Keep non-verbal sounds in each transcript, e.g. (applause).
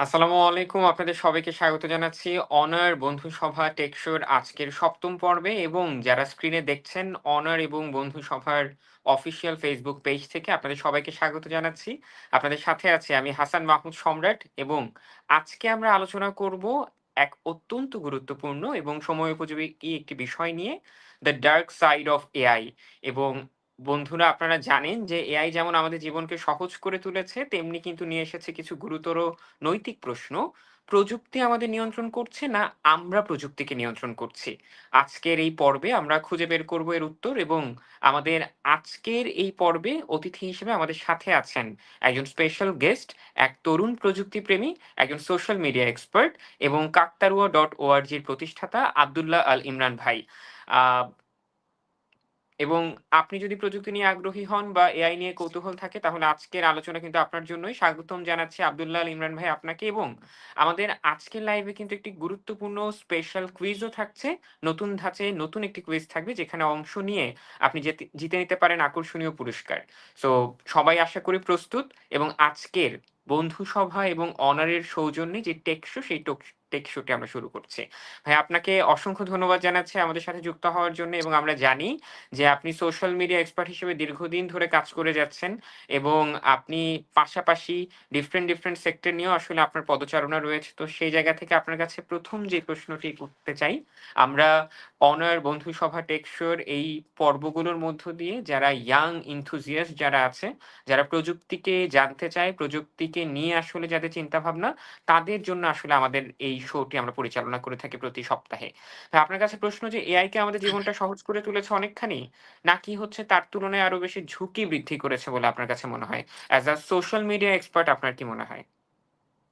আসসালামু আলাইকুম। আপনাদের সবাইকে স্বাগত জানাচ্ছি অনার বন্ধু সভা টেকশোর আজকের সপ্তম পর্বে এবং যারা স্ক্রিনে দেখছেন অনার এবং বন্ধু সভার অফিসিয়াল ফেসবুক পেজ থেকে আপনাদের সবাইকে স্বাগত জানাচ্ছি। আপনাদের সাথে আছে আমি হাসান মাহমুদ সম্রাট এবং আজকে আমরা আলোচনা করব এক অত্যন্ত গুরুত্বপূর্ণ এবং সময়োপযোগী একটি বিষয় নিয়ে, the dark side of AI এবং বন্ধুরা আপনারা জানেন যে এআই যেমন আমাদের জীবনকে সহজ করে তুলেছে, তেমনি কিন্তু নিয়ে এসেছে কিছু গুরুতর নৈতিক প্রশ্ন। প্রযুক্তি আমাদের নিয়ন্ত্রণ করছে না আমরা প্রযুক্তিকে নিয়ন্ত্রণ করছি? আজকের এই পর্বে আমরা খুঁজে বের করব এর উত্তর এবং আমাদের আজকের এই পর্বে অতিথি হিসেবে আমাদের সাথে আছেন একজন স্পেশাল গেস্ট, এক তরুণ প্রযুক্তিপ্রেমী, একজন সোশ্যাল মিডিয়া এক্সপার্ট এবং কাকতারুয়া ডট ওআরজি র প্রতিষ্ঠাতা আব্দুল্লাহ আল ইমরান ভাই। এবং আপনি যদি প্রযুক্তি নিয়ে আগ্রহী হন বা এআই নিয়ে কৌতূহল থাকে, তাহলে আজকের আলোচনা কিন্তু আপনার জন্যই। স্বাগতম জানাচ্ছি আব্দুল্লাহ ইমরান ভাই আপনাকে এবং আমাদের আজকের লাইভে কিন্তু একটি গুরুত্বপূর্ণ স্পেশাল কুইজও থাকছে। নতুন ধাঁচে নতুন একটি কুইজ থাকবে, যেখানে অংশ নিয়ে আপনি জিতে নিতে পারেন আকর্ষণীয় পুরস্কার। সো সবাই আশা করি প্রস্তুত এবং আজকের বন্ধু সভা এবং অনারের সৌজন্যে যে টেকশো সেই টক আমরা শুরু করছি। ভাই আপনাকে অসংখ্য ধন্যবাদ জানাচ্ছি আমাদের সাথে যুক্ত হওয়ার জন্য এবং আমরা জানি যে আপনি সোশ্যাল মিডিয়া এক্সপার্ট হিসেবে দীর্ঘদিন ধরে কাজ করে যাচ্ছেন এবং আপনি পাশাপাশি ডিফারেন্ট, ডিফারেন্ট সেক্টর নিয়েও আসলে আপনার পদচারণা রয়েছে। তো সেই জায়গা থেকে আপনার কাছে প্রথম যে প্রশ্নটি করতে চাই, আমরা অনার বন্ধু সভা টেকশোর এই পর্বগুলোর মধ্য দিয়ে যারা ইয়াং enthusiast যারা আছে, যারা প্রযুক্তিকে জানতে চায়, প্রযুক্তিকে নিয়ে আসলে যাদের চিন্তাভাবনা, তাদের জন্য আসলে আমাদের এই শোটি আমরা পরিচালনা করে থাকি প্রতি সপ্তাহে। আপনার কাছে প্রশ্ন যে এআই কে আমাদের জীবনটা সহজ করে তুলেছে অনেকখানি? নাকি হচ্ছে তার তুলনায় আরও বেশি ঝুঁকি বৃদ্ধি করেছে বলে আপনার কাছে মনে হয়? As a social media expert আপনার কি মনে হয়?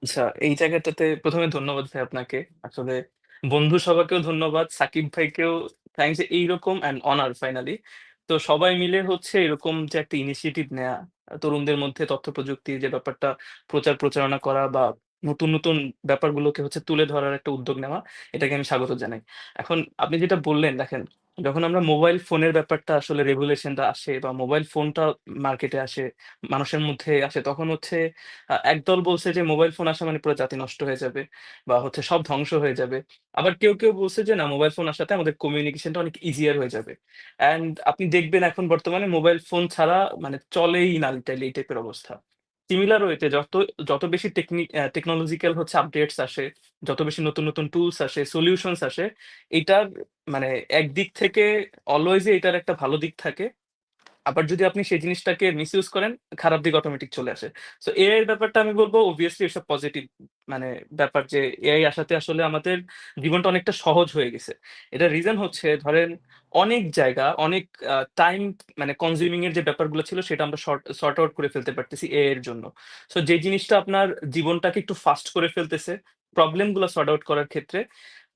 আচ্ছা, এই জায়গাটাতে প্রথমে ধন্যবাদ ভাই আপনাকে। আসলে বন্ধু সভাকেও ধন্যবাদ, সাকিব ভাইকেও থ্যাংকস এইরকম অ্যান্ড অনার ফাইনালি। তো সবাই মিলে হচ্ছে এরকম যে একটা ইনিশিয়েটিভ নেয়া, তরুণদের মধ্যে তথ্য প্রযুক্তির যে ব্যাপারটা প্রচার প্রচারণা করা বা নতুন, নতুন ব্যাপারগুলোকে হচ্ছে তুলে ধরার একটা উদ্যোগ নেওয়া, এটাকে আমি স্বাগত জানাই। এখন আপনি যেটা বললেন দেখেন, যখন আমরা মোবাইল ফোনের ব্যাপারটা আসলে রেগুলেশনটা আসে বা মোবাইল ফোনটা মার্কেটে আসে, মানুষের মধ্যে আসে তখন হচ্ছে একদল বলছে যে মোবাইল ফোন আসা মানে পুরো জাতি নষ্ট হয়ে যাবে বা হচ্ছে সব ধ্বংস হয়ে যাবে। আবার কেউ, কেউ বলছে যে না মোবাইল ফোন আসাতে আমাদের কমিউনিকেশনটা অনেক ইজিয়ার হয়ে যাবে। অ্যান্ড আপনি দেখবেন এখন বর্তমানে মোবাইল ফোন ছাড়া মানে চলেই না লিটারালি এই টাইপের অবস্থা। সিমিলার ওয়েতে যত, যত বেশি টেকনিক টেকনোলজিক্যাল হচ্ছে আপডেটস আসে, যত বেশি নতুন, নতুন টুলস আসে, সলিউশনস আসে, এটার মানে একদিক থেকে অলওয়েজই এটার একটা ভালো দিক থাকে। আবার যদি আপনি সেই জিনিসটাকে মিসইউজ করেন, খারাপ দিক অটোমেটিক চলে আসে। সো এআই এর ব্যাপারটা আমি বলব obviously এসব পজিটিভ মানে ব্যাপার যে এআই আসাতে আসলে আমাদের জীবনটা অনেকটা সহজ হয়ে গেছে। এটা রিজন হচ্ছে ধরেন অনেক জায়গা, অনেক টাইম মানে কনজিউমিং এর যে ব্যাপারগুলো ছিল সেটা আমরা শর্ট আউট করে ফেলতে পারতেছি এআই এর জন্য। সো যে জিনিসটা আপনার জীবনটাকে একটু ফাস্ট করে ফেলতেছে, প্রবলেমগুলা সর্ট আউট করার ক্ষেত্রে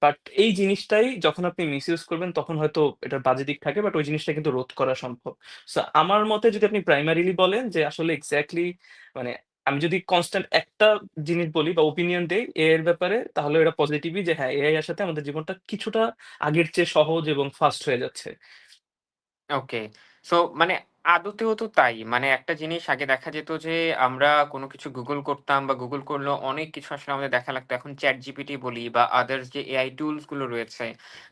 বাট এই জিনিসটাই যখন আপনি মিসইউজ করবেন তখন হয়তো এটা বাজে দিক থাকে বাট ওই জিনিসটা কিন্তু রোধ করা সম্ভব। সো আমার মতে যদি আপনি প্রাইমারিলি বলেন যে আসলে এক্স্যাক্টলি মানে আমি যদি কনস্ট্যান্ট একটা জিনিস বলি বা ওপিনিয়ন দেই এর ব্যাপারে তাহলে এটা পজিটিভই যে হ্যাঁ, এআই এর সাথে আমাদের জীবনটা কিছুটা আগের চেয়ে সহজ এবং ফাস্ট হয়ে যাচ্ছে। ওকে। সো মানে আদতেও তো তাই। মানে একটা জিনিস আগে দেখা যেত যে আমরা কোনো কিছু গুগল করতাম বা গুগল করলেও অনেক কিছু আসলে আমাদের দেখা লাগতো। এখন ChatGPT বলি বা আদার্স যে এআই টুলসগুলো রয়েছে,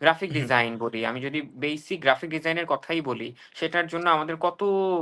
গ্রাফিক হুম, ডিজাইন বলি। আমি যদি বেসিক গ্রাফিক ডিজাইনের কথাই বলি, সেটার জন্য আমাদের কত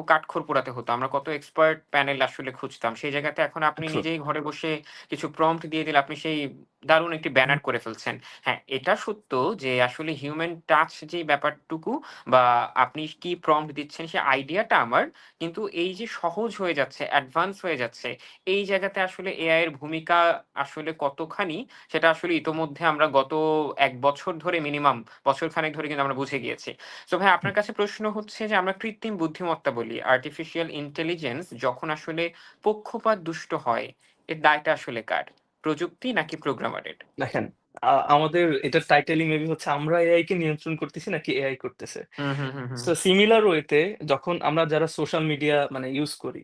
কাঠখড় পোড়াতে হতো। আমরা কত এক্সপার্ট প্যানেল আসলে খুঁজতাম। সেই জায়গাতে এখন আপনি ট্রু। নিজেই ঘরে বসে কিছু প্রম্পট দিয়ে দিলে আপনি সেই দারুণ একটি ব্যানার করে ফেলছেন। হ্যাঁ, এটা সত্য যে আসলে হিউম্যান টাচ যে ব্যাপারটুকু বা আপনি কি প্রম্পট দিচ্ছেন সে আইডিয়াটা আমার। কিন্তু এই যে সহজ হয়ে যাচ্ছে, অ্যাডভান্স হয়ে যাচ্ছে, এই জায়গাতে আসলে এআই এর ভূমিকা আসলে কতখানি সেটা আসলে ইতোমধ্যে আমরা গত এক বছর ধরে মিনিমাম বছর খানেক ধরে কিন্তু আমরা বুঝে গিয়েছি। তো ভাই আপনার কাছে প্রশ্ন হচ্ছে যে আমরা কৃত্রিম বুদ্ধিমত্তা বলি, আর্টিফিশিয়াল ইন্টেলিজেন্স যখন আসলে পক্ষপাত দুষ্ট হয়, এর দায়টা আসলে কার? প্রযুক্তি নাকি প্রোগ্রামারের? দেখেন আ আমাদের এটার টাইটেলই মেবি হচ্ছে আমরা এআই কে নিয়ন্ত্রণ করতেছি নাকি এআই করতেছে। হুম, হুম, হুম, হুম। সো সিমিলার ওয়েতে যখন আমরা যারা সোশ্যাল মিডিয়া মানে ইউজ করি,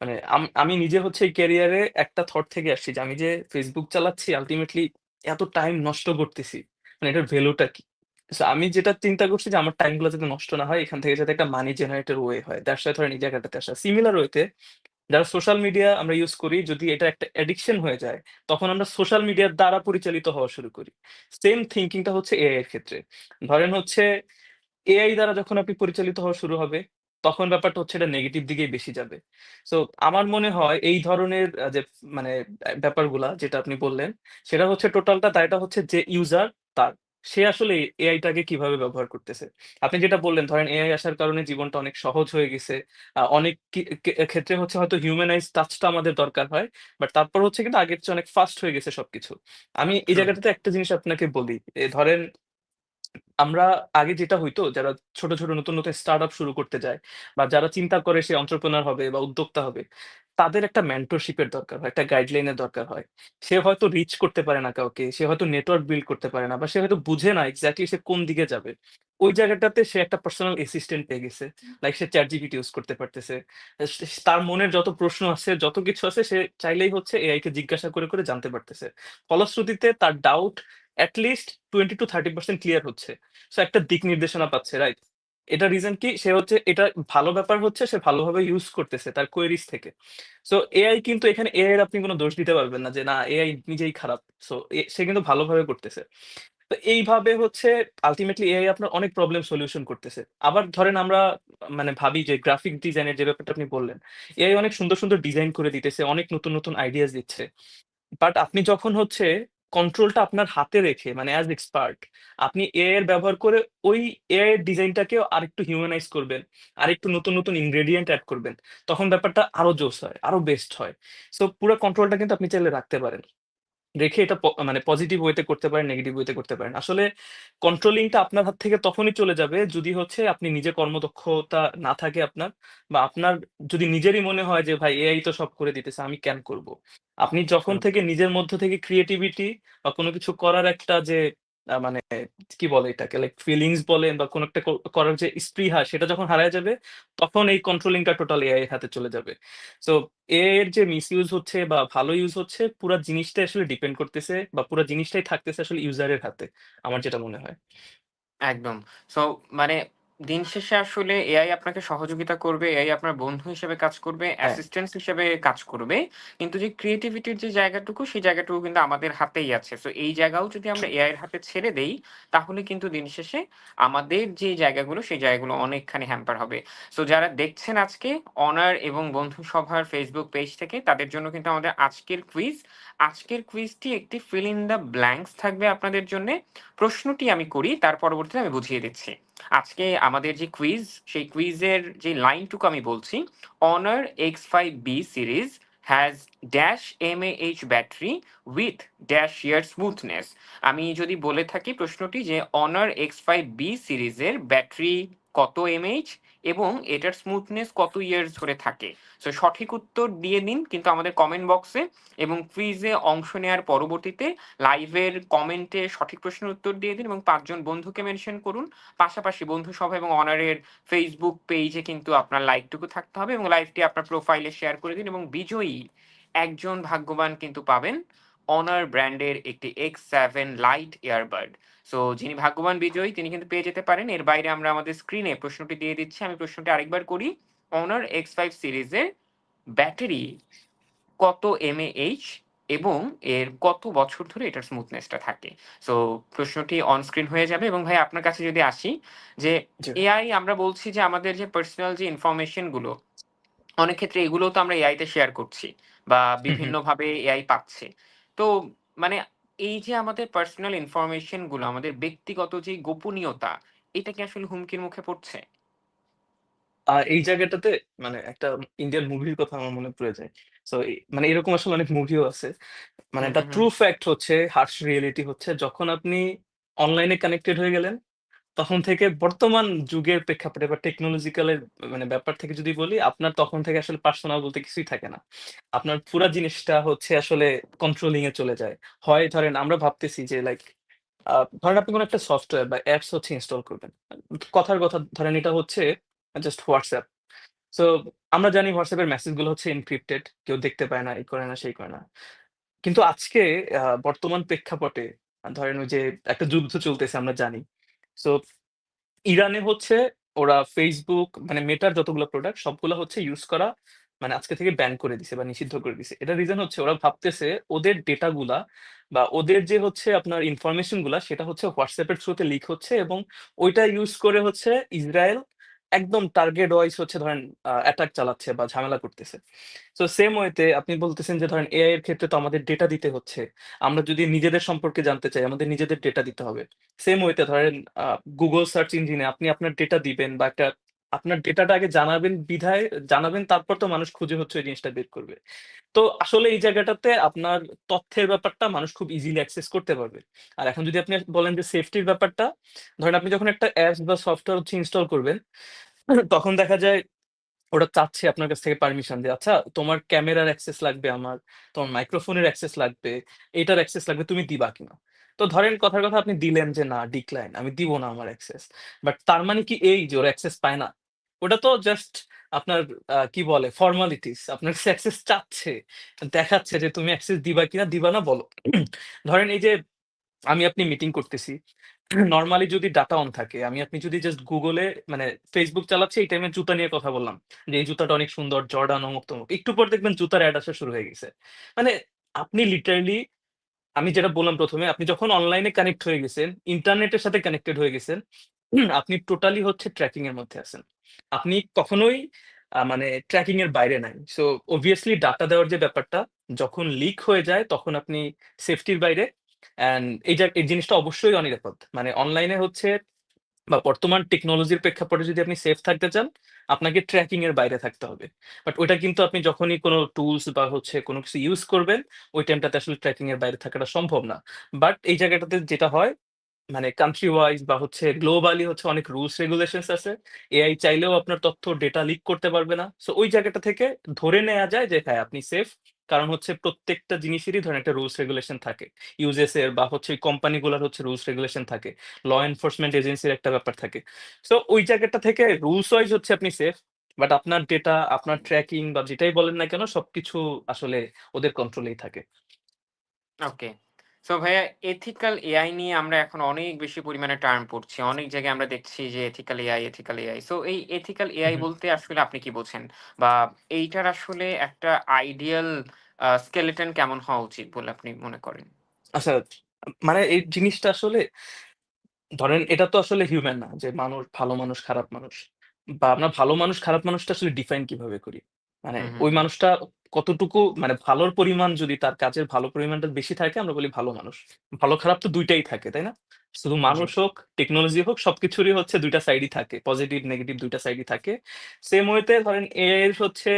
মানে আম আমি নিজে হচ্ছে এই ক্যারিয়ারে একটা থট থেকে আসছি যে আমি যে Facebook চালাচ্ছি আল্টিমেটলি এত টাইম নষ্ট করতেছি। মানে এটার ভ্যালুটা কি? সো আমি যেটা চিন্তা করছি যে আমার টাইমগুলো যাতে নষ্ট না হয়, এখান থেকে যাতে একটা মানি জেনারেটর ওয়ে হয়। দ্যাটস ওয়াই ধরেন এই জায়গাটাতে আসা। সিমিলার ওয়েতে যারা সোশ্যাল মিডিয়া আমরা ইউজ করি যদি এটা একটা অ্যাডিকশন হয়ে যায়, তখন আমরা সোশ্যাল মিডিয়ার দ্বারা পরিচালিত হওয়া শুরু করি। সেম থিংকিংটা হচ্ছে এআই এর ক্ষেত্রে। ধরেন হচ্ছে এআই দ্বারা যখন আপনি পরিচালিত হওয়া শুরু হবে, তখন ব্যাপারটা হচ্ছে এটা নেগেটিভ দিকেই বেশি যাবে। সো আমার মনে হয় এই ধরনের যে মানে ব্যাপারগুলা যেটা আপনি বললেন, সেটা হচ্ছে টোটালটা দায়টা হচ্ছে যে ইউজার তার। সে আসলে এআইটাকে কীভাবে ব্যবহার করতেছে। আপনি যেটা বললেন ধরেন এআই আসার কারণে জীবনটা অনেক সহজ হয়ে গেছে। আহ, অনেক কি কে ক্ষেত্রে হচ্ছে হয়তো হিউম্যানাইজ টাচটা আমাদের দরকার হয়। বাট তারপর হচ্ছে কিন্তু আগের চেয়ে অনেক ফাস্ট হয়ে গেছে সবকিছু। আমি এই। জায়গাটাতে একটা জিনিস আপনাকে বলি। এ ধরেন আমরা আগে যেটা হইতো যারা ছোট, ছোট নতুন, নতুন স্টার্ট আপ শুরু করতে যায় বা যারা চিন্তা করে সে এন্টারপ্রেনিউর হবে বা উদ্যোক্তা হবে, তাদের একটা মেন্টরশিপ এর দরকার হয়, একটা গাইডলাইন এর দরকার হয়। সে হয়তো রিচ করতে পারে না কাউকে, সে হয়তো নেটওয়ার্ক বিল্ড করতে পারে না বা সে হয়তো বুঝে না এক্সাক্টলি সে কোন দিকে যাবে। ওই জায়গাটাতে সে একটা পার্সোনাল অ্যাসিস্ট্যান্ট পেয়ে গেছে। লাইক সে ChatGPT ইউজ করতে পারতেছে। তার মনের যত প্রশ্ন আছে, যত কিছু আছে সে চাইলেই হচ্ছে এআই কে জিজ্ঞাসা করে, করে জানতে পারতেছে। ফলশ্রুতিতে তার ডাউট এট লিস্ট 20-30% ক্লিয়ার হচ্ছে। সো একটা দিক নির্দেশনা পাচ্ছে, রাইট? এটার রিজন কি? সে হচ্ছে এটা ভালো ব্যাপার হচ্ছে সে ভালোভাবে ইউস করতেছে তার কোয়েরিজ থেকে। সো এআই কিন্তু এখানে এআই এর আপনি কোন দোষ দিতে পারবেন না যে না এআই নিজেই খারাপ। সো সে কিন্তু ভালোভাবে করতেছে। তো এইভাবে হচ্ছে আলটিমেটলি এআই আপনার অনেক প্রবলেম সলিউশন করতেছে। আবার ধরেন আমরা মানে ভাবি যে গ্রাফিক ডিজাইনের যে ব্যাপারটা আপনি বললেন। এআই অনেক সুন্দর, সুন্দর ডিজাইন করে দিতেছে, অনেক নতুন, নতুন আইডিয়াস দিচ্ছে। বাট আপনি যখন হচ্ছে কন্ট্রোলটা আপনার হাতে রেখে মানে অ্যাজ এক্সপার্ট আপনি এআই এর ব্যবহার করে ওই এআই এর ডিজাইনটাকেও আরেকটু হিউম্যানাইজ করবেন। আরেকটু নতুন, নতুন ইনগ্রেডিয়েন্ট অ্যাড করবেন। তখন ব্যাপারটা আরও জোস হয়, আরও বেস্ট হয়। সো পুরো কন্ট্রোলটা কিন্তু আপনি চাইলে রাখতে পারেন। রেখে এটা মানে পজিটিভ ওয়েতে করতে পারেন, নেগেটিভ ওয়েতে করতে পারেন। আসলে কন্ট্রোলিংটা আপনার হাত থেকে তখনই চলে যাবে যদি হচ্ছে আপনি নিজে কর্মদক্ষতা না থাকে আপনার বা আপনার যদি নিজেরই মনে হয় যে ভাই এআই তো সব করে দিতেছে আমি কেন করব? আপনি যখন থেকে নিজের মধ্য থেকে ক্রিয়েটিভিটি বা কোনো কিছু করার একটা যে মানে কি বলে এটাকে লাইক ফিলিংস বলেন বা কোনো একটা করার যে স্পৃহা সেটা যখন হারায় যাবে, তখন এই কন্ট্রোলিংটা টোটাল এআই এর হাতে চলে যাবে। সো এর যে মিসইউজ হচ্ছে বা ভালো ইউজ হচ্ছে পুরা জিনিসটাই আসলে ডিপেন্ড করতেছে বা পুরা জিনিসটাই থাকতেছে আসলে ইউজারের হাতে। আমার যেটা মনে হয়। একদম। সো মানে দিন শেষে আসলে এআই আপনাকে সহযোগিতা করবে, এআই আপনার বন্ধু হিসেবে কাজ করবে, হ্যাঁ। অ্যাসিস্ট্যান্ট হিসেবে কাজ করবে। কিন্তু যে ক্রিয়েটিভিটির যে জায়গাটুকু, সেই জায়গাটুকু কিন্তু আমাদের হাতেই আছে। সো এই জায়গাও যদি আমরা এআই এর হাতে ছেড়ে দেই, তাহলে কিন্তু দিন শেষে আমাদের যে জায়গাগুলো, সেই জায়গাগুলো অনেকখানি হ্যাম্পার হবে। সো যারা দেখছেন আজকে অনার এবং বন্ধু সভার ফেসবুক পেজ থেকে, তাদের জন্য কিন্তু আমাদের আজকের কুইজ। আজকের কুইজটি একটি ফিল ইন দ্য ব্ল্যাংকস থাকবে আপনাদের জন্যে। প্রশ্নটি আমি করি, তার পরবর্তীতে আমি বুঝিয়ে দিচ্ছি। আজকে আমাদের যে কুইজ সেই কুইজের যে লাইনটুকু আমি বলছি Honor X five B series has dash M H battery with dash year smoothness আমি যদি বলে থাকি প্রশ্নটি যে অনার এক্স ফাইভ বি সিরিজের ব্যাটারি কত এম এইচ এবং এটার স্মুথনেস কত ইয়ার্স ধরে থাকে? সো সঠিক উত্তর দিয়ে দিন, কিন্তু আমাদের কমেন্ট বক্সে এবং কুইজে অংশ নেওয়ার পরবর্তীতে লাইভের কমেন্টে সঠিক প্রশ্নের উত্তর দিয়ে দিন এবং পাঁচজন বন্ধুকে মেনশন করুন। পাশাপাশি বন্ধু সভা এবং অনারের ফেসবুক পেজে কিন্তু আপনার লাইকটুকু থাকতে হবে এবং লাইভটি আপনার প্রোফাইলে শেয়ার করে দিন এবং বিজয়ী একজন ভাগ্যবান কিন্তু পাবেন অনার ব্র্যান্ডের একটি X seven lite earbud. So যিনি ভাগ্যবান বিজয়ী তিনি কিন্তু পেয়ে যেতে পারেন। এর বাইরে আমরা আমাদের স্ক্রিনে প্রশ্নটি দিয়ে দিচ্ছি। আমি প্রশ্নটি আরেকবার করি। অনার এক্স ফাইভ সিরিজের ব্যাটারি কত এমএএইচ এবং এর কত বছর ধরে এটার স্মুথনেসটা থাকে? সো প্রশ্নটি অন স্ক্রিন হয়ে যাবে এবং ভাই আপনার কাছে যদি আসি যে এআই আমরা বলছি যে আমাদের যে পার্সোনাল যে ইনফরমেশনগুলো, অনেক ক্ষেত্রে এগুলো তো আমরা এআই তে শেয়ার করছি বা। বিভিন্নভাবে এআই পাচ্ছে। তো মানে এই যে আমাদের পার্সোনাল ইনফরমেশনগুলো, আমাদের ব্যক্তিগত যে গোপনীয়তা, এটা কি আসলে হুমকির মুখে পড়ছে? আর এই জায়গাটাতে মানে একটা ইন্ডিয়ান মুভির কথা আমার মনে পড়ে যায়। তো মানে এরকম আসলে অনেক মুভিও আছে। মানে একটা the hmm, hmm. True fact হচ্ছে, হার্শ রিয়েলিটি হচ্ছে যখন আপনি অনলাইনে কানেক্টেড হয়ে গেলেন, তখন থেকে বর্তমান যুগের প্রেক্ষাপটে বা টেকনোলজিক্যাল এর মানে ব্যাপার থেকে যদি বলি, আপনার তখন থেকে আসলে পার্সোনাল বলতে কিছুই থাকে না। আপনার পুরা জিনিসটা হচ্ছে আসলে কন্ট্রোলিং এ চলে যায়। হয় ধরেন আমরা ভাবতেছি যে লাইক আ ধরেন আপনি কোন একটা সফটওয়্যার বা অ্যাপস হচ্ছে ইনস্টল করবেন। কথার কথা ধরেন এটা হচ্ছে জাস্ট WhatsApp। সো আমরা জানি WhatsApp এর মেসেজগুলো হচ্ছে এনক্রিপ্টেড। কেউ দেখতে পায় না, এই করে না, সেই করে না। কিন্তু আজকে আ বর্তমান প্রেক্ষাপটে ধরেন ওই যে একটা যুদ্ধ চলতেছে আমরা জানি। সো ইরানে হচ্ছে ওরা ফেসবুক মানে মেটার যতগুলো প্রোডাক্ট সবগুলো হচ্ছে ইউজ করা মানে আজকে থেকে ব্যান করে দিছে বা নিষিদ্ধ করে দিছে। এটা রিজন হচ্ছে ওরা ভাবতেছে ওদের ডেটাগুলা বা ওদের যে হচ্ছে আপনার ইনফরমেশনগুলা সেটা হচ্ছে হোয়াটসঅ্যাপের থ্রুতে লিক হচ্ছে এবং ওইটা ইউজ করে হচ্ছে ইসরায়েল একদম টার্গেট ওয়াইজ হচ্ছে ধরেন অ্যাটাক চালাচ্ছে বা ঝামেলা করতেছে। তো সেম ওয়েতে আপনি বলতেছেন যে ধরেন এআই এর ক্ষেত্রে তো আমাদের ডেটা দিতে হচ্ছে। আমরা যদি নিজেদের সম্পর্কে জানতে চাই, আমাদের নিজেদের ডেটা দিতে হবে। সেম ওয়েতে ধরেন গুগল সার্চ ইঞ্জিনে আপনি আপনার ডেটা দিবেন বা একটা আপনার ডেটাটা আগে জানাবেন বিধায় জানাবেন তারপর তো মানুষ খুঁজে হচ্ছে ওই জিনিসটা বের করবে। তো আসলে এই জায়গাটাতে আপনার তথ্যের ব্যাপারটা মানুষ খুব ইজিলি অ্যাক্সেস করতে পারবে। আর এখন যদি আপনি বলেন যে সেফটির ব্যাপারটা, ধরেন আপনি যখন একটা অ্যাপস বা সফটওয়্যার হচ্ছে ইনস্টল করবেন, তখন দেখা যায় ওরা চাচ্ছে আপনার কাছ থেকে পারমিশন দিয়ে "আচ্ছা তোমার ক্যামেরার অ্যাক্সেস লাগবে আমার, তোমার মাইক্রোফোনের অ্যাক্সেস লাগবে, এটার অ্যাক্সেস লাগবে, তুমি দিবা কিনা?" তো ধরেন কথার কথা আপনি দিলেন যে, "না, ডিক্লাইন, আমি দিব না আমার অ্যাক্সেস।" বাট তার মানে কি এই যে ওরা অ্যাক্সেস পায় না? ওটা তো জাস্ট আপনার কি বলে ফর্মালিটিস। আপনার অ্যাক্সেস চাচ্ছে, দেখাচ্ছে যে তুমি অ্যাক্সেস দিবা কিনা, দিবা না বলো। (clears throat) ধরেন এই যে আমি আপনি মিটিং করতেছি। নরমালি যদি ডাটা অন থাকে, আমি আপনি যদি জাস্ট গুগলে মানে Facebook চালাচ্ছি এই টাইমে জুতা নিয়ে কথা বললাম। যে এই জুতাটা অনেক সুন্দর, জর্ডান অমুক-তমুক। একটু পর দেখবেন জুতার এড আসা শুরু হয়ে গেছে। মানে আপনি লিটারেলি আমি যেটা বললাম প্রথমে আপনি যখন অনলাইনে কানেক্ট হয়ে গেছেন, ইন্টারনেটের সাথে কানেক্টেড হয়ে গেছেন, আপনি টোটালি হচ্ছে ট্র্যাকিং এর মধ্যে আছেন। আপনি কখনোই আ মানে ট্র্যাকিং এর বাইরে নাই। সো obviously ডাটা দেওয়ার যে ব্যাপারটা যখন লিক হয়ে যায় তখন আপনি সেফটির বাইরে এই এই জিনিসটা অবশ্যই অনিরাপদ। মানে অনলাইনে হচ্ছে বা বর্তমান টেকনোলজির প্রেক্ষাপটে যদি আপনি সেফ থাকতে চান, আপনাকে ট্র্যাকিং এর বাইরে থাকতে হবে। বাট ওইটা কিন্তু আপনি যখনই কোনো টুলস বা হচ্ছে কোনো কিছু ইউজ করবেন, ওই টাইমটাতে আসলে ট্র্যাকিং এর বাইরে থাকাটা সম্ভব না। বাট এই জায়গাটাতে যেটা হয় মানে কান্ট্রি ওয়াইজ বা হচ্ছে গ্লোবালি হচ্ছে অনেক রুলস রেগুলেশনস আছে। এআই চাইলেও আপনার তথ্য ডেটা লিক করতে পারবে না। সো ওই জায়গাটা থেকে ধরে নেয়া যায় যে হ্যাঁ, আপনি সেফ। কারণ হচ্ছে প্রত্যেকটা জিনিসেরই ধরেন একটা রুলস রেগুলেশন থাকে। ইউজেস এর বা হচ্ছে কোম্পানিগুলোর হচ্ছে রুলস রেগুলেশন থাকে। ল এনফোর্সমেন্ট এজেন্সির একটা ব্যাপার থাকে। সো ওই জায়গাটা থেকে রুলস ওয়াইজ হচ্ছে আপনি সেফ। বাট আপনার ডেটা, আপনার ট্র্যাকিং বা যেটাই বলেন না কেন সবকিছু আসলে ওদের কন্ট্রোলেই থাকে। ওকে। সো ভাইয়া এথিক্যাল এআই নিয়ে আমরা এখন অনেক বেশি পরিমাণে টার্ম পড়ছি। অনেক জায়গায় আমরা দেখছি যে ethical AI, ethical AI. So এই এথিক্যাল এআই বলতে আসলে আপনি কি বোঝেন? বা এইটার আসলে একটা আইডিয়াল স্কেলেটন কেমন হওয়া উচিত বলে আপনি মনে করেন? আচ্ছা, মানে এই জিনিসটা আসলে ধরেন এটা তো আসলে হিউম্যান না যে মানুষ ভালো মানুষ, খারাপ মানুষ। বা আমরা ভালো মানুষ, খারাপ মানুষটা আসলে ডিফাইন কীভাবে করি? মানে। ওই মানুষটা কতটুকু মানে ভালোর পরিমাণ যদি তার কাজের ভালো পরিমাণটা বেশি থাকে আমরা বলি ভালো মানুষ। ভালো খারাপ তো দুইটাই থাকে, তাই না? শুধু মানুষ হোক, টেকনোলজি হোক সবকিছুরই হচ্ছে দুইটা সাইডই থাকে। পজিটিভ, নেগেটিভ ২ টা সাইডই থাকে। সেম ওয়েতে ধরেন এআই এর হচ্ছে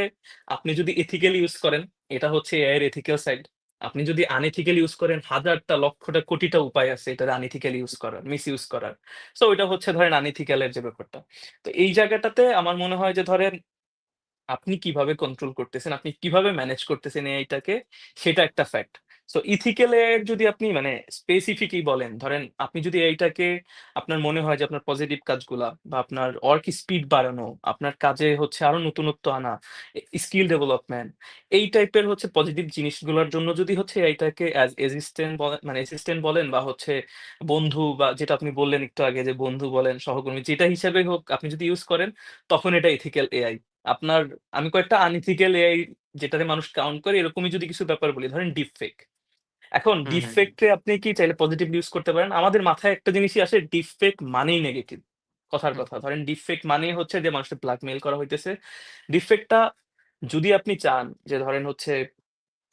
আপনি যদি এথিক্যালি ইউজ করেন, এটা হচ্ছে এআই এর এথিক্যাল সাইড। আপনি যদি আনএথিক্যালি ইউজ করেন হাজারটা, লক্ষটা, কোটিটা উপায় আছে এটা আনএথিক্যালি ইউজ করার, মিস ইউজ করার। সো ওইটা হচ্ছে ধরেন আনএথিক্যাল এর যে ব্যাপারটা। তো এই জায়গাটাতে আমার মনে হয় যে ধরেন আপনি কীভাবে কন্ট্রোল করতেছেন, আপনি কীভাবে ম্যানেজ করতেছেন এআইটাকে সেটা একটা ফ্যাক্ট। সো ইথিক্যাল এর যদি আপনি মানে স্পেসিফিকই বলেন, ধরেন আপনি যদি এইটাকে আপনার মনে হয় যে আপনার পজিটিভ কাজগুলা বা আপনার ওয়ার্ক স্পিড বাড়ানো, আপনার কাজে হচ্ছে আরও নতুনত্ব আনা, স্কিল ডেভেলপমেন্ট এই টাইপের হচ্ছে পজিটিভ জিনিসগুলোর জন্য যদি হচ্ছে এইটাকে অ্যাজ অ্যাসিস্ট্যান্ট বলেন মানে অ্যাসিস্ট্যান্ট বলেন বা হচ্ছে বন্ধু বা যেটা আপনি বললেন একটু আগে যে বন্ধু বলেন, সহকর্মী যেটা হিসেবে হোক আপনি যদি ইউজ করেন তখন এটা এথিক্যাল এআই। আপনার আমি কয়েকটা আনএথিক্যাল এআই যেটাতে মানুষ কাউন্ট করে এরকমই যদি কিছু ব্যাপার বলি, ধরেন ডিপ ফেক। এখন ডিপ আপনি কি চাইলে পজিটিভ ইউজ করতে পারেন। আমাদের মাথায় একটা জিনিসই আসে ডিপ ফেক মানেই নেগেটিভ। কথার কথা। ধরেন ডিপ ফেক মানেই হচ্ছে যে মানুষকে ব্ল্যাকমেইল করা হইতেছে। ডিপ ফেকটা যদি আপনি চান যে ধরেন হচ্ছে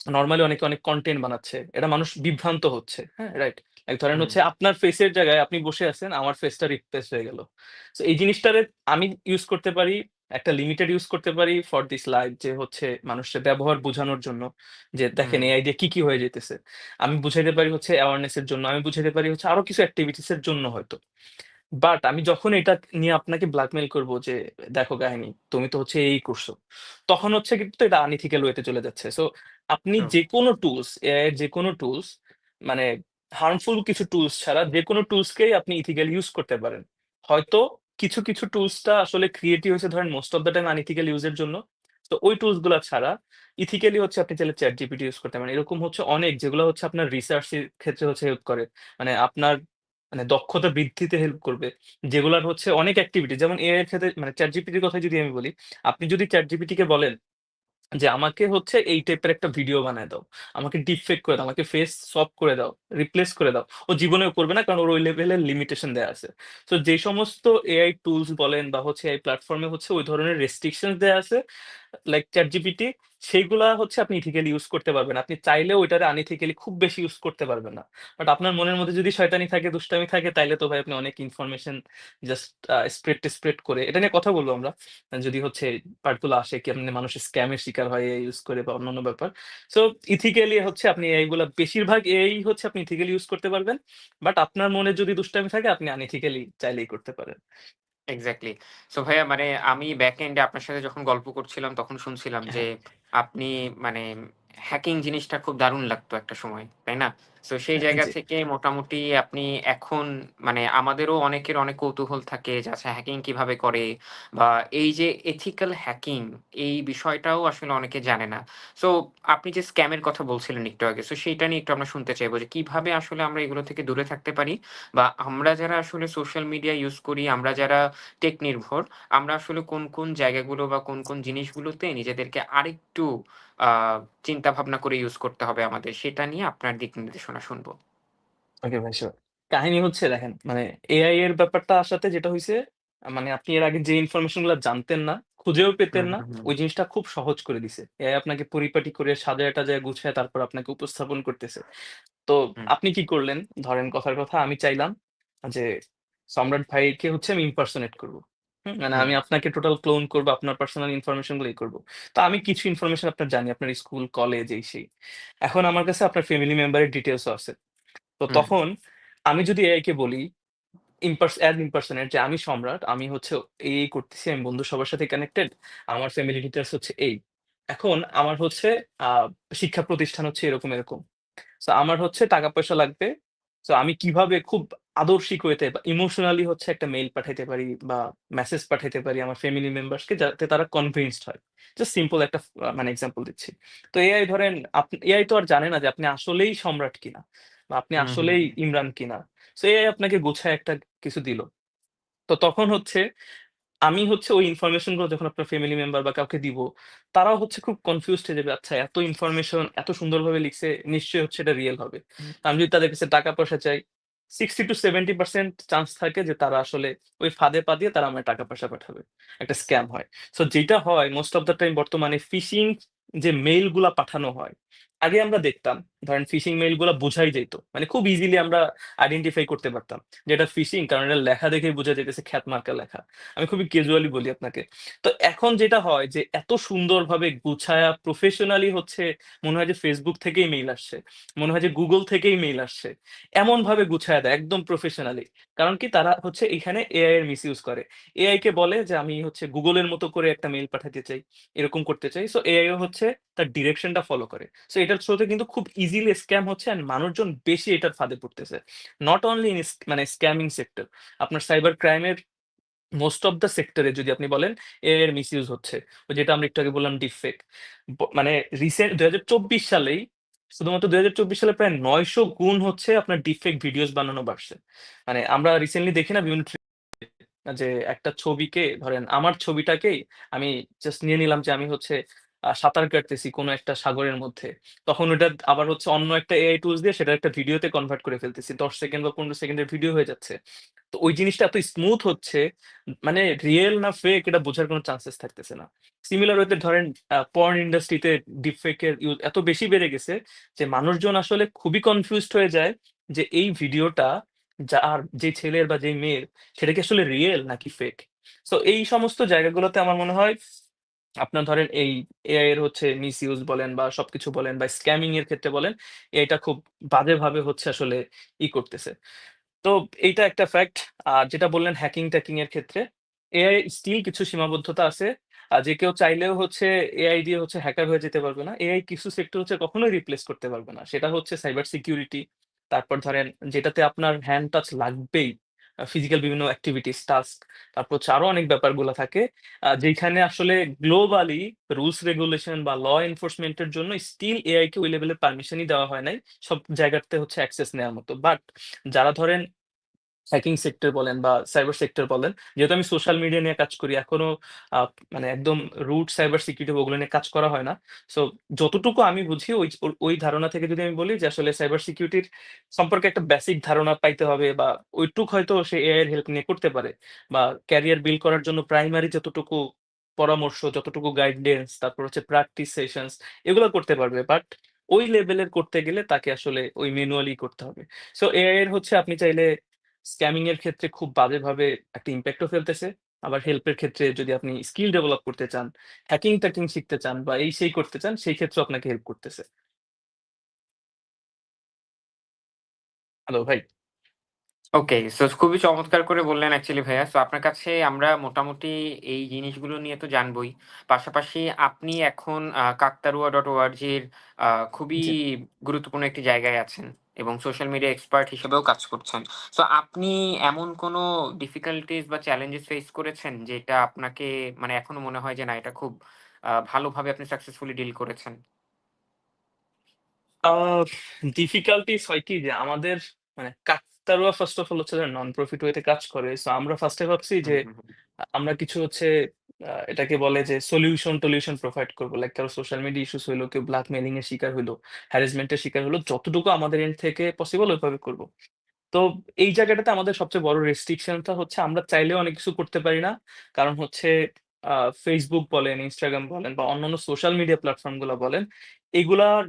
নর্মালি অনেকে অনেক কন্টেন্ট বানাচ্ছে। এটা মানুষ বিভ্রান্ত হচ্ছে। হ্যাঁ? রাইট? লাইক ধরেন হচ্ছে আপনার ফেসের জায়গায় আপনি বসে আছেন, আমার ফেসটা রিপ্লেস হয়ে গেল। তো এই জিনিসটারে আমি ইউজ করতে পারি, একটা লিমিটেড ইউজ করতে পারি ফর দিস লাইফ যে হচ্ছে মানুষের ব্যবহার বোঝানোর জন্য। যে দেখেন এআই দিয়ে কি, কি হয়ে যেতেছে আমি বুঝাইতে পারি হচ্ছে অ্যাওয়ারনেস এর জন্য, আমি বুঝাইতে পারি হচ্ছে আরও কিছু এক্টিভিটিস এর জন্য হয়তো। বাট আমি যখন এটা নিয়ে আপনাকে ব্ল্যাকমেল করব যে, "দেখো কাহিনী, তুমি তো হচ্ছে এই করছ।" তখন হচ্ছে কিন্তু এটা আনইথিক্যাল ওয়েতে চলে যাচ্ছে। সো আপনি ট্রু। যেকোনো টুলস, এআই এর যেকোনো টুলস মানে হার্মফুল কিছু টুলস ছাড়া যে যেকোনো টুলসকেই আপনি ইথিক্যালি ইউজ করতে পারেন। হয়তো কিছু, কিছু টুলসটা আসলে ক্রিয়েটিভ হয়েছে ধরেন most of the time unethical use এর জন্য। তো ওই টুলসগুলো ছাড়া ইথিক্যালি হচ্ছে আপনি চাইলে চ্যাট জিপিটি ইউজ করতে পারেন। এরকম হচ্ছে অনেক যেগুলো হচ্ছে আপনার রিসার্চ এর ক্ষেত্রে হচ্ছে হেল্প করে। মানে আপনার মানে দক্ষতা বৃদ্ধিতে হেল্প করবে। যেগুলার হচ্ছে অনেক অ্যাক্টিভিটি যেমন এআই এর ক্ষেত্রে মানে চ্যাট জিপিটির কথা যদি আমি বলি, আপনি যদি চ্যাট জিপিটিকে বলেন যে আমাকে হচ্ছে এই টাইপের একটা ভিডিও বানায় দাও। আমাকে ডিফেক্ট করে দাও, আমাকে ফেস সফ করে দাও, রিপ্লেস করে দাও। ও জীবনেও করবে না কারণ ওর ওই লেভেলের লিমিটেশন দেওয়া আছে। তো যে সমস্ত এআই টুলস বলেন বা হচ্ছে এই প্ল্যাটফর্মে হচ্ছে ওই ধরনের রেস্ট্রিকশন দেওয়া আছে লাইক ChatGPT সেইগুলা হচ্ছে আপনি ইথিক্যালি ইউজ করতে পারবেন। আপনি চাইলেও ওইটারে আনইথিক্যালি খুব বেশি ইউজ করতে পারবেন না। বাট আপনার মনের মধ্যে যদি শয়তানি থাকে, দুষ্টামি থাকে তাইলে তো ভাই আপনি অনেক ইনফরমেশন জাস্ট আ স্প্রেড-টেস্প্রেড করে এটা নিয়ে কথা বলব আমরা। যদি হচ্ছে পার্টগুলো আসে আপনি মানুষের স্ক্যামের শিকার হয় ইউজ করে বা অন্যান্য ব্যাপার। সো ইথিক্যালি হচ্ছে আপনি এআই গুলা বেশিরভাগ এই হচ্ছে আপনি ইথিক্যালি ইউজ করতে পারবেন। বাট আপনার মনে যদি দুষ্টামি থাকে আপনি আনইথিক্যালি চাইলেই করতে পারেন। এক্সাক্টলি। সো ভাইয়া মানে আমি ব্যাক এন্ডে আপনার সাথে যখন গল্প করছিলাম তখন শুনছিলাম যে হ্যাঁ, আপনি মানে হ্যাকিং জিনিসটা খুব দারুণ লাগতো একটা সময়, তাই না? সো সেই হ্যাঁ, জায়গা জি। থেকে মোটামুটি আপনি এখন মানে আমাদেরও অনেকের অনেক কৌতূহল থাকে যে আচ্ছা হ্যাকিং কীভাবে করে? বা এই যে এথিক্যাল হ্যাকিং এই বিষয়টাও আসলে অনেকে জানে না। সো আপনি যে স্ক্যামের কথা বলছিলেন একটু আগে, সো সেইটা নিয়ে একটু আমরা শুনতে চাইব যে কীভাবে আসলে আমরা এগুলো থেকে দূরে থাকতে পারি? বা আমরা যারা আসলে সোশ্যাল মিডিয়া ইউজ করি, আমরা যারা টেক নির্ভর, আমরা আসলে কোন, কোন জায়গাগুলো বা কোন, কোন জিনিসগুলোতে নিজেদেরকে আরেকটু আ চিন্তা ভাবনা করে ইউজ করতে হবে আমাদের, সেটা নিয়ে আপনার দিক নির্দেশনা শুনব। ওকে ভাই সিউর। কাহিনী হচ্ছে দেখেন মানে এআই এর ব্যাপারটা আসাতে যেটা হইছে মানে আপনি এর আগে যে ইনফরমেশনগুলা জানতেন না, খুঁজেও পেতেন না, ওই জিনিসটা খুব সহজ করে দিছে। এআই আপনাকে পরিপাটি করে সাজায়-টাজায় গুছায় তারপর আপনাকে উপস্থাপন করতেছে। তো আপনি কি করলেন? ধরেন কথার কথা আমি চাইলাম যে সম্রাট ভাইকে হচ্ছে আমি ইমপারসনেট করব। মানে আমি আপনাকে টোটাল ক্লোন করব, আপনার পার্সোনাল ইনফরমেশনগুলো করব। তো আমি কিছু ইনফরমেশন আপনার জানি, আপনার স্কুল, কলেজ এই সেই। এখন আমার কাছে আপনার ফ্যামিলি মেম্বারের ডিটেলস আছে। তো তখন আমি যদি এআই কে বলি অ্যাজ যে আমি সম্রাট, আমি হচ্ছে এই, করতেছি, আমি বন্ধু সবার সাথে কানেক্টেড। আমার ফ্যামিলি ডিটেলস হচ্ছে এই। এখন আমার হচ্ছে শিক্ষা প্রতিষ্ঠান হচ্ছে এরকম, এরকম। সো আমার হচ্ছে টাকা-পয়সা লাগবে। তো আমি কীভাবে খুব আদর্শিক ওয়েতে বা ইমোশনালি হচ্ছে একটা মেইল পাঠাইতে পারি বা মেসেজ পাঠাইতে পারি আমার ফ্যামিলি মেম্বার্সকে যাতে তারা কনভিন্সড হয়। জাস্ট সিম্পল একটা মানে এক্সাম্পল দিচ্ছি। তো এআই ধরেন এআই তো আর জানে না যে আপনি আসলেই সম্রাট কিনা বা আপনি আসলেই ইমরান কিনা। সো এআই আপনাকে গোছায় একটা কিছু দিল। তো তখন হচ্ছে আমি হচ্ছে ওই ইনফরমেশনগুলো যখন আপনার ফ্যামিলি মেম্বার বা কাউকে দিব, তারাও হচ্ছে খুব কনফিউজড হয়ে যাবে। আচ্ছা এত ইনফরমেশন এত সুন্দরভাবে লিখছে, নিশ্চয়ই হচ্ছে এটা রিয়েল হবে। তো আমি যদি তাদের কাছে টাকা-পয়সা চাই, 60-70% চান্স থাকে যে তারা আসলে ওই ফাঁদে পা দিয়ে তারা আমার টাকা-পয়সা পাঠাবে। একটা স্ক্যাম হয়। সো যেটা হয় মোস্ট অফ দ্য টাইম বর্তমানে ফিশিং যে মেইলগুলা পাঠানো হয়, আগে আমরা দেখতাম ধরেন ফিশিং মেইলগুলা বোঝাই যাইত। মানে খুব ইজিলি আমরা আইডেন্টিফাই করতে পারতাম যে এটা ফিশিং কারণ এটা লেখা দেখেই বোঝা যাইতেছে খ্যাত মার্কা লেখা। আমি খুবই ক্যাজুয়ালি বলি আপনাকে। তো এখন যেটা হয় যে এত সুন্দরভাবে গুছায়া প্রফেশনালি হচ্ছে মনে হয় যে Facebook থেকেই মেইল আসছে। মনে হয় যে Google থেকেই মেইল আসছে। এমনভাবে গুছায়া দেয় একদম প্রফেশনালি। কারণ কি তারা হচ্ছে এখানে এআই এর মিস ইউজ করে। এআই কে বলে যে আমি হচ্ছে গুগলের মতো করে একটা মেইল পাঠাতে চাই, এরকম করতে চাই। সো এআই হচ্ছে তার ডিরেকশনটা ফলো করে। সো এটার থ্রুতে কিন্তু খুব ইজিলি স্ক্যাম হচ্ছে অ্যান্ড মানুষজন বেশি এটার ফাঁদে পড়তেছে। নট অনলি ইন মানে স্ক্যামিং সেক্টর। আপনার সাইবার ক্রাইম এর মোস্ট অফ দ্যা সেক্টরে যদি আপনি বলেন, এর মিসইউজ হচ্ছে। ওই যেটা আমরা একটু আগে বললাম ডিপফেক। ব মানে রিসেন্ট ২০২৪ সালেই, শুধুমাত্র ২০২৪ সালে প্রায় ৯০০ গুণ হচ্ছে আপনার ডিপফেক ভিডিওস বানানো বাড়ছে। মানে আমরা রিসেন্টলি দেখি না বিভিন্ন যে একটা ছবিকে, ধরেন আমার ছবিটাকেই আমি জাস্ট নিয়ে নিলাম যে আমি হচ্ছে সাঁতার কাটতেছি কোনো একটা সাগরের মধ্যে। তখন ওটা আবার হচ্ছে অন্য একটা এআই টুলস দিয়ে সেটা একটা ভিডিওতে কনভার্ট করে ফেলতেছি। ১০ সেকেন্ড বা ১৫ সেকেন্ডের ভিডিও হয়ে যাচ্ছে। তো ওই জিনিসটা এত স্মুথ হচ্ছে মানে রিয়েল না ফেক এটা বোঝার কোনো চান্সেস থাকতেছে না। সিমিলার ওয়েতে ধরেন পর্ন ইন্ডাস্ট্রিতে ডিপফেক এর ইউজ এত বেশি বেড়ে গেছে যে মানুষজন আসলে খুবই কনফিউজড হয়ে যায় যে এই ভিডিওটা যার যে ছেলের বা যে মেয়ের সেটা কি আসলে রিয়েল নাকি ফেক? তো এই সমস্ত জায়গাগুলোতে আমার মনে হয় আপনার ধরেন এই এআই এর হচ্ছে মিসইউজ বলেন বা সবকিছু বলেন বা স্ক্যামিং এর ক্ষেত্রে বলেন, এটা খুব বাজেভাবে হচ্ছে আসলে ই করতেছে। তো এইটা একটা ফ্যাক্ট। আর যেটা বললেন হ্যাকিং-ট্যাকিং এর ক্ষেত্রে, এআই স্টিল কিছু সীমাবদ্ধতা আছে। আর যে কেউ চাইলেও হচ্ছে এআই দিয়ে হচ্ছে হ্যাকার হয়ে যেতে পারবে না। এআই কিছু সেক্টর হচ্ছে কখনোই রিপ্লেস করতে পারবে না। সেটা হচ্ছে সাইবার সিকিউরিটি। তারপর ধরেন যেটাতে আপনার হ্যান্ড টাচ লাগবেই। ফিজিক্যাল বিভিন্ন অ্যাক্টিভিটিস টাস্ক। তারপর হচ্ছে আরও অনেক ব্যাপারগুলো থাকে। যেখানে আসলে গ্লোবালি রুলস রেগুলেশন বা ল এনফোর্সমেন্টের জন্য স্টিল এআই কে ওই লেভেলের পারমিশনই দেওয়া হয় নাই। সব জায়গাতে হচ্ছে অ্যাক্সেস নেওয়ার মতো। বাট যারা ধরেন হ্যাকিং সেক্টর বলেন বা সাইবার সেক্টর বলেন। যেহেতু আমি সোশ্যাল মিডিয়া নিয়ে কাজ করি, এখনও মানে একদম রুট সাইবার সিকিউরিটি ওগুলো নিয়ে কাজ করা হয় না। সো যতটুকু আমি বুঝি ওই ওই ধারণা থেকে যদি আমি বলি যে আসলে সাইবার সিকিউরিটির সম্পর্কে একটা বেসিক ধারণা পাইতে হবে বা ওইটুক হয়তো সে এআই এর হেল্প নিয়ে করতে পারে। বা ক্যারিয়ার বিল্ড করার জন্য প্রাইমারি যতটুকু পরামর্শ, যতটুকু গাইডেন্স, তারপর হচ্ছে প্র্যাকটিস সেশনস এগুলো করতে পারবে। বাট ওই লেভেলের করতে গেলে তাকে আসলে ওই ম্যানুয়ালি করতে হবে। সো এআই এর হচ্ছে আপনি চাইলে স্ক্যামিং এর ক্ষেত্রে খুব বাজেভাবে একটা ইমপ্যাক্ট ও ফেলতেছে। আবার হেল্পের ক্ষেত্রে যদি আপনি স্কিল ডেভেলপ করতে চান, হ্যাকিং-ট্যাকিং শিখতে চান বা এই সেই করতে চান, সেই ক্ষেত্রে আপনাকে হেল্প করতেছে। হ্যালো ভাই। ওকে। সো খুবই চমৎকার করে বললেন অ্যাকচুয়ালি ভাইয়া। সো আপনার কাছে আমরা মোটামুটি এই জিনিসগুলো নিয়ে তো জানবোই। পাশাপাশি আপনি এখন কাকতাড়ুয়া.org এর আ খুবই গুরুত্বপূর্ণ একটি জায়গায় আছেন এবং সোশ্যাল মিডিয়া এক্সপার্ট হিসেবেও কাজ করছেন। সো আপনি এমন কোনো ডিফিকাল্টিস বা চ্যালেঞ্জেস ফেস করেছেন যেটা আপনাকে মানে এখনও মনে হয় যে না এটা খুব ভালোভাবে আপনি সাকসেসফুলি ডিল করেছেন? ডিফিকাল্টিস হয় কি যে আমাদের মানে কাকতাড়ুয়া ফার্স্ট অফ অল হচ্ছে যে নন প্রফিট ওয়েতে কাজ করে। সো আমরা ফার্স্ট ভাবছি যে আমরা কিছু হচ্ছে আ এটাকে বলে যে সলিউশন-টলিউশন প্রোভাইড করব লাইক কারও সোশ্যাল মিডিয়া ইস্যুস হইল, কেউ ব্ল্যাকমেলিং এর শিকার হইল, হ্যারেসমেন্টের শিকার হলো। যতটুকু আমাদের এন্ড থেকে পসিবল ওইভাবে করব তো এই জায়গাটাতে আমাদের সবচেয়ে বড় রেস্ট্রিকশনটা হচ্ছে আমরা চাইলেও অনেক কিছু করতে পারি না। কারণ হচ্ছে Facebook বলেন, ইনস্টাগ্রাম বলেন বা অন্যান্য সোশ্যাল মিডিয়া প্ল্যাটফর্মগুলা বলেন, এগুলার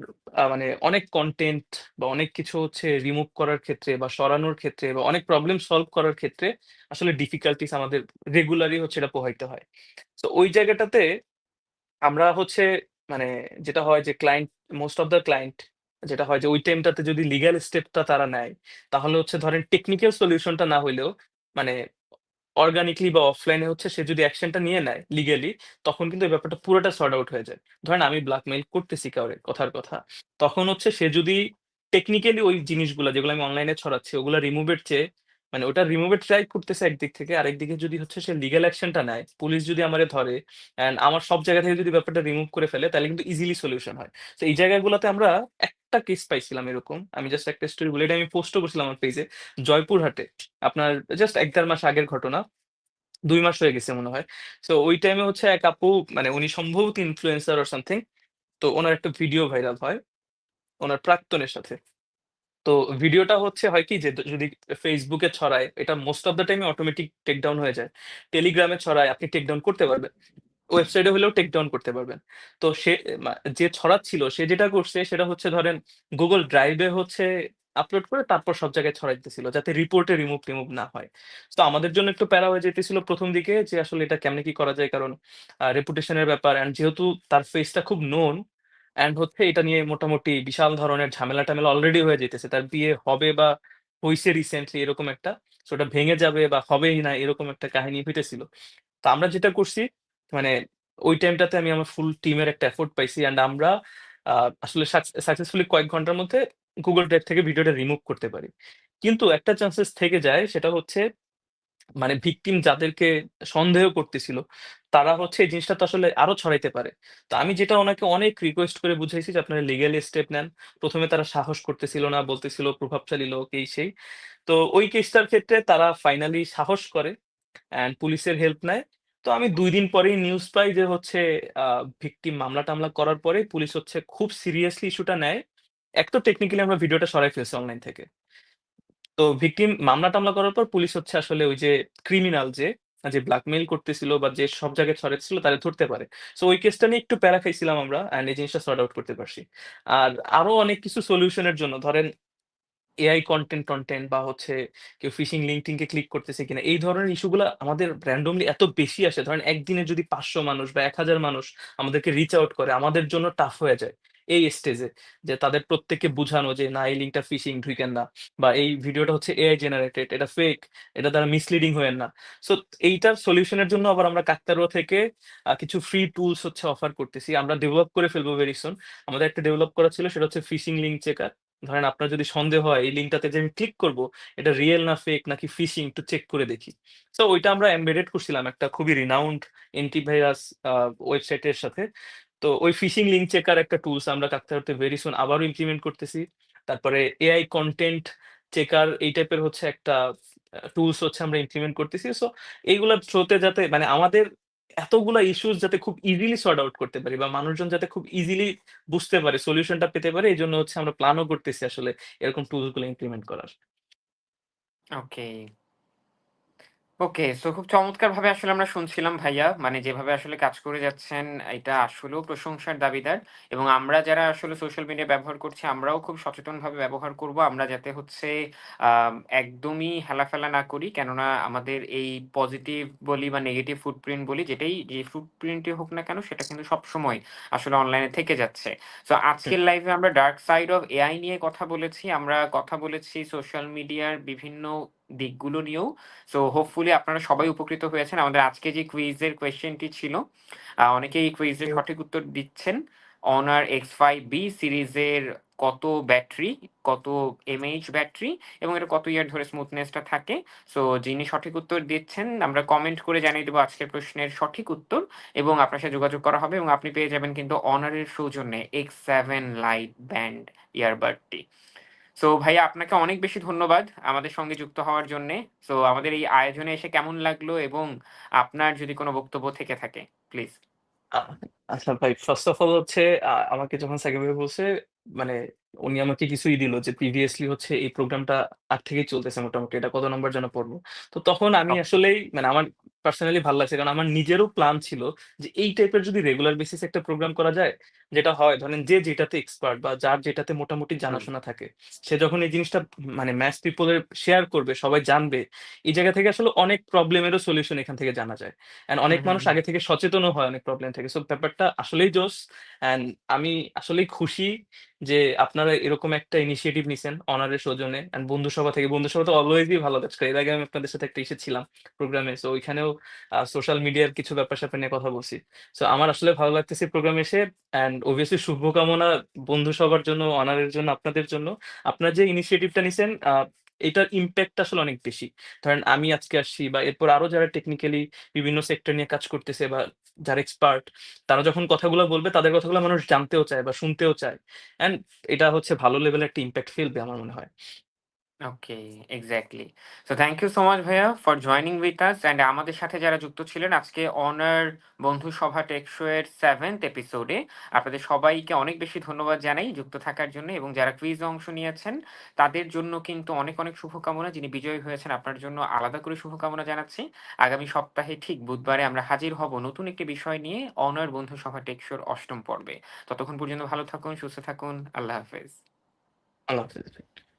মানে অনেক কন্টেন্ট বা অনেক কিছু হচ্ছে রিমুভ করার ক্ষেত্রে বা সরানোর ক্ষেত্রে বা অনেক প্রবলেম সলভ করার ক্ষেত্রে আসলে ডিফিকাল্টিস আমাদের রেগুলারই হচ্ছে এটা পোহাইতে হয়। তো ওই জায়গাটাতে আমরা হচ্ছে মানে যেটা হয় যে client most of the client যেটা হয় যে ওই টাইমটাতে যদি লিগ্যাল স্টেপটা তারা নেয়, তাহলে হচ্ছে ধরেন টেকনিক্যাল সলিউশনটা না হইলেও মানে অর্গানিকলি বা অফলাইনে হচ্ছে সে যদি অ্যাকশনটা নিয়ে নেয় লিগ্যালি, তখন কিন্তু এই ব্যাপারটা পুরোটা সর্ট আউট হয়ে যায়। ধরেন আমি ব্ল্যাকমেইল করতেছি কাউরে, কথার কথা। তখন হচ্ছে সে যদি টেকনিক্যালি ওই জিনিসগুলা যেগুলো আমি অনলাইনে ছড়াচ্ছি, ওগুলো রিমুভের চেয়ে মানে ওটা রিমুভ এর ট্রাই করতেছে একদিক থেকে। আরেকদিকে যদি হচ্ছে সে লিগ্যাল অ্যাকশনটা নেয়, পুলিশ যদি আমারে ধরে অ্যান্ড আমার সব জায়গা থেকে যদি ব্যাপারটা রিমুভ করে ফেলে, তাহলে কিন্তু ইজিলি সলিউশন হয়। তো এই জায়গাগুলাতে আমরা একটা কেস পাইছিলাম এরকম। আমি জাস্ট একটা স্টোরি বলি, এটা আমি পোস্টও করছিলাম আমার পেইজে। জয়পুরহাটে আপনার জাস্ট এক দেড় মাস আগের ঘটনা। দুই মাস হয়ে গেছে মনে হয়। সো ওই টাইমে হচ্ছে এক আপু মানে উনি সম্ভবত ইনফ্লুয়েন্সার অর সামথিং। তো ওনার একটা ভিডিও ভাইরাল হয়, ওনার প্রাক্তনের সাথে। তো ভিডিওটা হচ্ছে হয় কি যে যদি এ ছড়ায়, এটা মোস্ট অফ দ্যা টাইমে অটোমেটিক টেক ডাউন হয়ে যায়। টেলিগ্রামে ছড়ায়, আপনি টেক ডাউন করতে পারবেন। ওয়েবসাইটে হলেও টেক ডাউন করতে পারবেন। তো সে যে ছড়াচ্ছিল, সে যেটা করছে, সেটা হচ্ছে ধরেন গুগল ড্রাইভে হচ্ছে আপলোড করে তারপর সব জায়গায় ছড়াইতেছিল, যাতে রিপোর্টে রিমুভ-টিমুভ না হয়। তো আমাদের জন্য একটু প্যারা হয়ে যেতেছিল প্রথম দিকে যে আসলে এটা কেমনে কি করা যায়? কারণ, আ রেপুটেশন এর ব্যাপার অ্যান্ড যেহেতু তার ফেসটা খুব নোন অ্যান্ড হচ্ছে এটা নিয়ে মোটামুটি বিশাল ধরনের ঝামেলা-টামেলা অলরেডি হয়ে যাইতেছে। তার বিয়ে হবে বা হইছে রিসেন্টলি এরকম একটা। সেটা ভেঙে যাবে বা হবেই না এরকম একটা কাহিনী হইতেছিল। তো আমরা যেটা করছি মানে ওই টাইমটাতে আমি আমার ফুল টিমের একটা এফোর্ট পাইছি অ্যান্ড আমরা আসলে সাকসেসফুলি কয়েক ঘণ্টার মধ্যে গুগল Drive থেকে ভিডিওটা রিমুভ করতে পারি। কিন্তু একটা চান্সেস থেকে যায় সেটা হচ্ছে মানে ভিকটিম যাদেরকে সন্দেহ করতেছিল, তারা হচ্ছে এই জিনিসটা তো আসলে আরও ছড়াইতে পারে। তো আমি যেটা ওনাকে অনেক রিকোয়েস্ট করে বুঝাইছি যে আপনারা লিগ্যাল স্টেপ নেন। প্রথমে তারা সাহস করতেছিল না, বলতেছিল প্রভাবশালী লোক এই সেই। তো ওই কেসটার ক্ষেত্রে তারা ফাইনালি সাহস করে অ্যান্ড পুলিশের হেল্প নেয়। তো আমি ২ দিন পরেই নিউজ পাই যে হচ্ছে ভিকটিম মামলা-টামলা করার পরে পুলিশ হচ্ছে খুব সিরিয়াসলি ইস্যুটা নেয়। এক তো টেকনিক্যালি আমরা ভিডিওটা সরাই ফেলছি অনলাইন থেকে। তো ভিকটিম মামলা-টামলা করার পর পুলিশ হচ্ছে আসলে ওই যে ক্রিমিনাল যে, যে ব্ল্যাকমেইল করতেছিল বা যে সব জায়গায় ছড়াচ্ছিল তারে ধরতে পারে। সো ওই কেসটা নিয়ে একটু প্যারা খাইছিলাম আমরা এই জিনিসটা সর্ট আউট করতে পারছি। আর আরও অনেক কিছু সলিউশনের জন্য ধরেন এআই কনটেন্ট-টনটেন্ট বা হচ্ছে কেউ ফিশিং লিঙ্ক-টিঙ্কে ক্লিক করতেছে কিনা, এই ধরনের ইস্যু গুলা আমাদের randomly এত বেশি আসে। ধরেন একদিনে যদি ৫০০ মানুষ বা ১০০০ মানুষ আমাদেরকে রিচ আউট করে, আমাদের জন্য টাফ হয়ে যায়। এই স্টেজে যে তাদের প্রত্যেককে বুঝানো যে না এই লিঙ্কটা ফিশিং ঢুকেন না বা এই ভিডিওটা হচ্ছে এআই জেনারেটেড, এটা ফেক, এটা দ্বারা মিসলিডিং হইয়েন না। সো এইটার সলিউশন এর জন্য আবার আমরা কাকতাড়ুয়া থেকে কিছু ফ্রি টুলস হচ্ছে অফার করতেছি। আমরা ডেভেলপ করে ফেলব ভেরি সুন। আমাদের একটা ডেভেলপ করা ছিল সেটা হচ্ছে ফিশিং লিঙ্ক চেকার। ধরেন আপনার যদি সন্দেহ হয় এই লিঙ্কটাতে যে আমি ক্লিক করব, এটা রিয়েল না ফেক নাকি ফিশিং একটু চেক করে দেখি। সো ওইটা আমরা এমবেডেড করছিলাম একটা খুবই রিনাউন্ড অ্যান্টিভাইরাস ওয়েবসাইটের সাথে। তো ওই ফিশিং লিঙ্ক চেকার একটা টুলস আমরা কাকতাড়ুয়াতে ভেরি সুন আবারও ইমপ্লিমেন্ট করতেছি। তারপরে এআই কন্টেন্ট চেকার এই টাইপের হচ্ছে একটা টুলস হচ্ছে আমরা ইমপ্লিমেন্ট করতেছি। সো এইগুলার থ্রুতে যাতে মানে আমাদের এতগুলা ইস্যুস যাতে খুব ইজিলি সর্ট আউট করতে পারি বা মানুষজন যাতে খুব ইজিলি বুঝতে পারে, সলিউশনটা পেতে পারে এই জন্য হচ্ছে আমরা প্ল্যানও করতেছি আসলে এরকম টুলসগুলো ইমপ্লিমেন্ট করার। ওকে। ওকে। সো খুব চমৎকার ভাবে আসলে আমরা শুনছিলাম ভাইয়া। মানে যেভাবে আসলে কাজ করে যাচ্ছেন এটা আসলেও প্রশংসার দাবিদার। এবং আমরা যারা আসলে সোশ্যাল মিডিয়া ব্যবহার করছি আমরাও খুব সচেতনভাবে ব্যবহার করব। আমরা যাতে হচ্ছে আ একদমই হেলাফেলা না করি। কেননা আমাদের এই পজিটিভ বলি বা নেগেটিভ ফুটপ্রিন্ট বলি যেটাই যে ফুটপ্রিন্টই হোক না কেন সেটা কিন্তু সবসময় আসলে অনলাইনে থেকে যাচ্ছে। So hmm. আজকের লাইভে আমরা ডার্ক সাইড অফ এআই নিয়ে কথা বলেছি। আমরা কথা বলেছি সোশ্যাল মিডিয়ার বিভিন্ন দিকগুলো নিয়েও। সো হোপফুলি আপনারা সবাই উপকৃত হয়েছেন। আমাদের আজকে যে কুইজের কোয়েশ্চেনটি ছিল, অনেকেই এই কুইজের সঠিক উত্তর দিচ্ছেন। অনার এক্স ফাইভ বি সিরিজের কত ব্যাটারি, কত এমএএইচ ব্যাটারি এবং এটা কত ইয়ার ধরে স্মুথনেসটা থাকে। সো যিনি সঠিক উত্তর দিচ্ছেন আমরা কমেন্ট করে জানিয়ে দেবো আজকের প্রশ্নের সঠিক উত্তর এবং আপনার সাথে যোগাযোগ করা হবে এবং আপনি পেয়ে যাবেন কিন্তু অনারের সৌজন্যে X7 লাইট ব্যান্ড ইয়ারবাডটি। সো ভাইয়া, আপনাকে অনেক বেশি ধন্যবাদ আমাদের সঙ্গে যুক্ত হওয়ার জন্যে। সো আমাদের এই আয়োজনে এসে কেমন লাগল এবং আপনার যদি কোনো বক্তব্য থেকে থাকে প্লিজ? আচ্ছা ভাই ফার্স্ট অফ অল হচ্ছে আ আমাকে যখন সাকিব ভাই বলছে মানে উনি আমাকে কিছুই দিল যে প্রিভিয়াসলি হচ্ছে এই প্রোগ্রামটা আগ থেকেই চলতেছে মোটামুটি। এটা কত নম্বর যেন পর্ব। তো তখন আমি ওকে। আসলেই মানে আমার পার্সোনালি ভালো লাগছে। কারণ আমার নিজেরও প্ল্যান ছিল যে এই টাইপের যদি রেগুলার বেসিস একটা প্রোগ্রাম করা যায়, যেটা হয় ধরেন যে যেটাতে এক্সপার্ট বা যার যেটাতে মোটামুটি হুম। জানাশোনা থাকে। সে যখন এই জিনিসটা মানে মাস পিপল এর শেয়ার করবে, সবাই জানবে। এই জায়গা থেকে আসলে অনেক প্রবলেম এরও সলিউশন এখান থেকে জানা যায়। অ্যান্ড হুম, অনেক হুম, মানুষ হুম। আগে থেকে সচেতনও হয় অনেক প্রবলেম থেকে। সো ব্যাপারটা আসলেই জোস। অ্যান্ড আমি আসলেই খুশি যে আপনারা এরকম একটা ইনিশিয়েটিভ নিছেন অনারের সৌজন্যে। অ্যান্ড বন্ধুসভা থেকে। বন্ধুসভা তো অলওয়েজই ভালো কাজ করে। এর আগে আমি আপনাদের সাথে একটা এসেছিলাম প্রোগ্রামে। সো ওইখানেও সোশ্যাল মিডিয়ার কিছু ব্যাপার-স্যাপার নিয়ে কথা বলছি। সো আমার আসলে ভালো লাগতেছে প্রোগ্রাম এসে। অ্যান্ড obviously শুভকামনা বন্ধুসভার জন্য, এর জন্য, আপনাদের জন্য। আপনার যে ইনিশিয়েটিভটা নিছেন এটার ইম্প্যাক্ট আসলে অনেক বেশি। ধরেন আমি আজকে আসছি বা এরপর আরও যারা টেকনিক্যালি বিভিন্ন সেক্টর নিয়ে কাজ করতেছে বা যারা এক্সপার্ট তারা যখন কথাগুলো বলবে, তাদের কথাগুলো মানুষ জানতেও চায় বা শুনতেও চায়। অ্যান্ড এটা হচ্ছে ভালো লেভেলের একটা ইম্প্যাক্ট ফেলবে আমার মনে হয়। Okay, exactly. So thank you so much ভাইয়া for joining with us and আমাদের সাথে যারা যুক্ত ছিলেন আজকে Honor বন্ধুসভা টেক শো এর 7th এপিসোডে আপনাদের সবাইকে অনেক বেশি ধন্যবাদ জানাই যুক্ত থাকার জন্য এবং যারা কুইজে অংশ নিয়েছেন তাদের জন্য কিন্তু অনেক, অনেক শুভকামনা। যিনি বিজয়ী হয়েছেন আপনার জন্য আলাদা করে শুভকামনা জানাচ্ছি। আগামী সপ্তাহে ঠিক বুধবারে আমরা হাজির হব নতুন একটি বিষয় নিয়ে Honor বন্ধু সভা শোর ৮ম পর্বে। ততক্ষণ পর্যন্ত ভালো থাকুন, সুস্থ থাকুন। আল্লাহ হাফেজ। আল্লাহ হাফেজ।